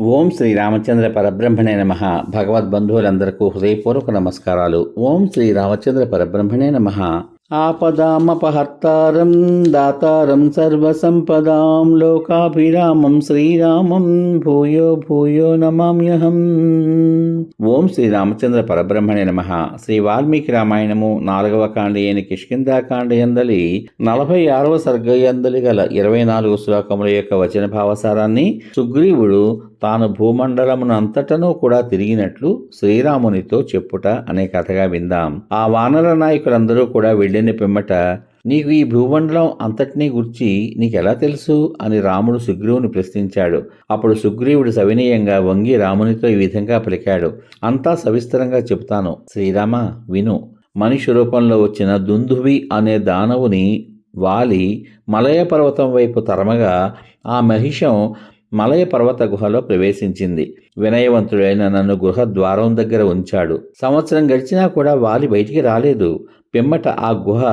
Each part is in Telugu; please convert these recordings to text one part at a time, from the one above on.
ఓం శ్రీ రామచంద్ర పరబ్రహ్మణే నమ. భగవద్బంధువులందరకు హృదయపూర్వక నమస్కారాలు. ఓం శ్రీ రామచంద్ర పరబ్రహ్మణే నమ. ఆపదామపహర్తారం దాతారం సర్వసంపదాం లోకాభిరామం శ్రీరామం భూయో భూయో నమామ్యహం. ఓం శ్రీ రామచంద్ర పరబ్రహ్మణే నమ. శ్రీ వాల్మీకి రామాయణము నాలుగవ కాండయని కిష్కిందాకాండ ఎందలి నలభై ఆరవ సర్గయందలి గల ఇరవై నాలుగు శ్లోకముల యొక్క వచన భావసారాన్ని సుగ్రీవుడు తాను భూమండలమును అంతటను కూడా తిరిగినట్లు శ్రీరామునితో చెప్పుట అనే కథగా విందాం. ఆ వానర నాయకులందరూ కూడా వెళ్ళిన పిమ్మట నీకు ఈ భూమండలం అంతటినీ గుర్చి నీకెలా తెలుసు? అని రాముడు సుగ్రీవుని ప్రశ్నించాడు. అప్పుడు సుగ్రీవుడు సవినయంగా వంగి రామునితో ఈ విధంగా పలికాడు. అంతా సవిస్తరంగా చెబుతాను. శ్రీరామ విను. మనిషి రూపంలో వచ్చిన దుందువి అనే దానవుని వాలి మలయ పర్వతం వైపు తరమగా ఆ మహిషం మలయ పర్వత గుహలో ప్రవేశించింది. వినయవంతుడైన నన్ను గుహ ద్వారం దగ్గర ఉంచాడు. సంవత్సరం గడిచినా కూడా వాలి బయటికి రాలేదు. పిమ్మట ఆ గుహ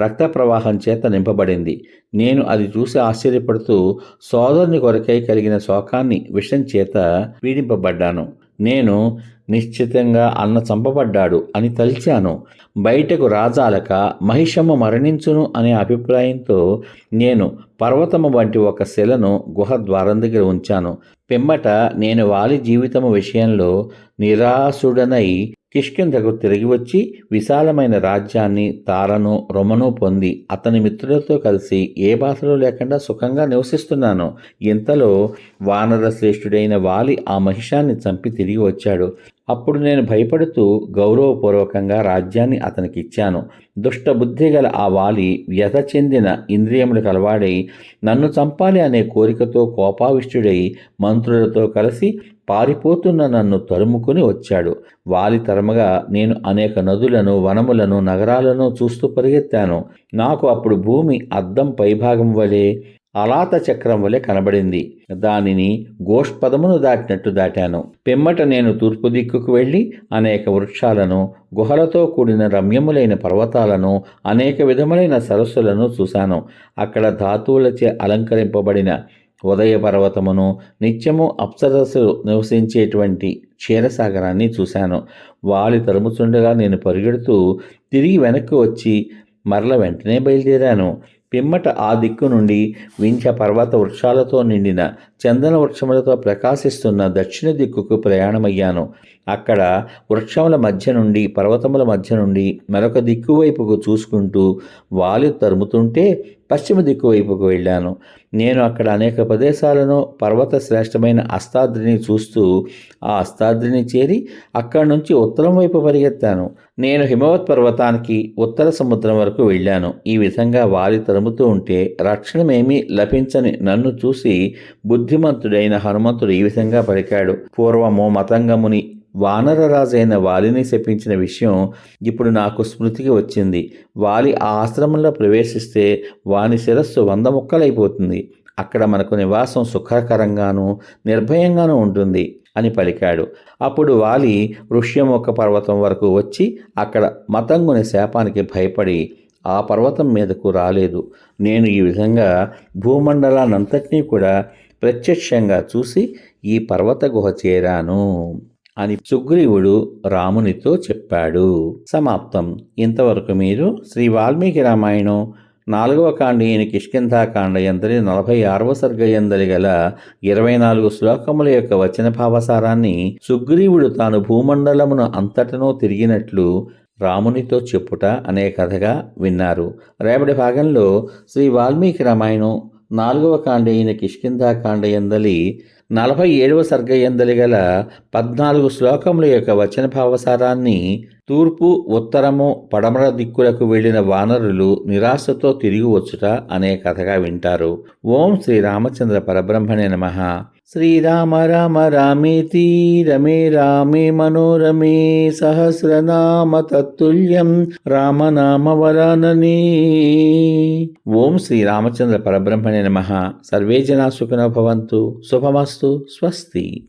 రక్త ప్రవాహం చేత నింపబడింది. నేను అది చూసి ఆశ్చర్యపడుతూ సోదరుని కొరకై కలిగిన శోకాన్ని విషం చేత పీడింపబడ్డాను. నేను నిశ్చితంగా అన్న చంపబడ్డాడు అని తలిచాను. బయటకు రాజాలక మహిషమ్మ మరణించును అనే అభిప్రాయంతో నేను పర్వతము వంటి ఒక శిలను గుహ ద్వారం దగ్గర ఉంచాను. పిమ్మట నేను వాలి జీవితము విషయంలో నిరాశుడనై కిష్కింధకు తిరిగి వచ్చి విశాలమైన రాజ్యాన్ని తారను రొమను పొంది అతని మిత్రులతో కలిసి ఏ బాధలు లేకుండా సుఖంగా నివసిస్తున్నాను. ఇంతలో వానర శ్రేష్ఠుడైన వాలి ఆ మహిషాన్ని చంపి తిరిగి వచ్చాడు. అప్పుడు నేను భయపడుతూ గౌరవపూర్వకంగా రాజ్యాన్ని అతనికి ఇచ్చాను దుష్టబుద్ధి గల ఆ వాలి వ్యత చెందిన ఇంద్రియములు కలవాడై నన్ను చంపాలి అనే కోరికతో కోపావిష్టుడై మంత్రులతో కలిసి పారిపోతున్న నన్ను తరుముకుని వచ్చాడు. వాలి తరమగా నేను అనేక నదులను వనములను నగరాలను చూస్తూ పరిగెత్తాను. నాకు అప్పుడు భూమి అద్దం పైభాగం వలె అలాత చక్రం వలె కనబడింది. దానిని గోష్పదమును దాటినట్టు దాటాను. పిమ్మట నేను తూర్పు దిక్కుకు వెళ్ళి అనేక వృక్షాలను గుహలతో కూడిన రమ్యములైన పర్వతాలను అనేక విధములైన సరస్సులను చూశాను. అక్కడ ధాతువులచే అలంకరింపబడిన ఉదయ పర్వతమును నిత్యము అప్సరస్సు నివసించేటువంటి క్షీరసాగరాన్ని చూశాను. వాలి తరుముచుండగా నేను పరిగెడుతూ తిరిగి వెనక్కి వచ్చి మరల వెంటనే బయలుదేరాను. పిమ్మట ఆ దిక్కు నుండి వింఛ పర్వత వృక్షాలతో నిండిన చందన వృక్షములతో ప్రకాశిస్తున్న దక్షిణ దిక్కుకు ప్రయాణమయ్యాను. అక్కడ వృక్షముల మధ్య నుండి పర్వతముల మధ్య నుండి మరొక దిక్కు వైపుకు చూసుకుంటూ వాలి తరుముతుంటే పశ్చిమ దిక్కు వైపుకు వెళ్ళాను. నేను అక్కడ అనేక ప్రదేశాలను పర్వత శ్రేష్టమైన అస్తాద్రిని చూస్తూ ఆ అస్తాద్రిని చేరి అక్కడి నుంచి ఉత్తరం వైపు పరిగెత్తాను. నేను హిమవత్ పర్వతానికి ఉత్తర సముద్రం వరకు వెళ్ళాను. ఈ విధంగా వారి తరుముతూ ఉంటే రక్షణమేమీ లభించని నన్ను చూసి బుద్ధిమంతుడైన హనుమంతుడు ఈ విధంగా పలికాడు. పూర్వము మతంగముని వానరరాజైన వాలిని శపించిన విషయం ఇప్పుడు నాకు స్మృతికి వచ్చింది. వాలి ఆ ఆశ్రమంలో ప్రవేశిస్తే వాని శిరస్సు వంద ముక్కలైపోతుంది. అక్కడ మనకు నివాసం సుఖకరంగాను నిర్భయంగానూ ఉంటుంది అని పలికాడు. అప్పుడు వాలి ఋష్యముఖ పర్వతం వరకు వచ్చి అక్కడ మతంగుని శాపానికి భయపడి ఆ పర్వతం మీదకు రాలేదు. నేను ఈ విధంగా భూమండలానంతటినీ కూడా ప్రత్యక్షంగా చూసి ఈ పర్వత గుహ చేరాను. అని సుగ్రీవుడు రామునితో చెప్పాడు. సమాప్తం. ఇంతవరకు మీరు శ్రీ వాల్మీకి రామాయణం నాలుగవ కాండ ఈయన కిష్కింధాకాండ ఎందరి నలభై ఆరవ సర్గ ఎందరి గల ఇరవై నాలుగు శ్లోకముల యొక్క వచన భావసారాన్ని సుగ్రీవుడు తాను భూమండలమును అంతటనో తిరిగినట్లు రామునితో చెప్పుట అనే కథగా విన్నారు. రేపటి భాగంలో శ్రీ వాల్మీకి రామాయణం నాలుగవ కాండ అయిన కిష్కింధాకాండ ఎందలి నలభై ఏడవ సర్గయందలి గల పద్నాలుగు శ్లోకముల యొక్క వచన భావసారాన్ని తూర్పు ఉత్తరము పడమర దిక్కులకు వెళ్ళిన వానరులు నిరాశతో తిరిగి వచ్చుట అనే కథగా వింటారు. ఓం శ్రీ రామచంద్ర పరబ్రహ్మణే నమ. శ్రీరామ రామ రామేతి రమే రామే మనోరమే సహస్రనామ తత్తుల్యం రామనామ వరాననే ఓం శ్రీరామచంద్ర పరబ్రహ్మణే నమ. సర్వే జనా సుఖినో భవంతు. శుభమస్తు. స్వస్తి.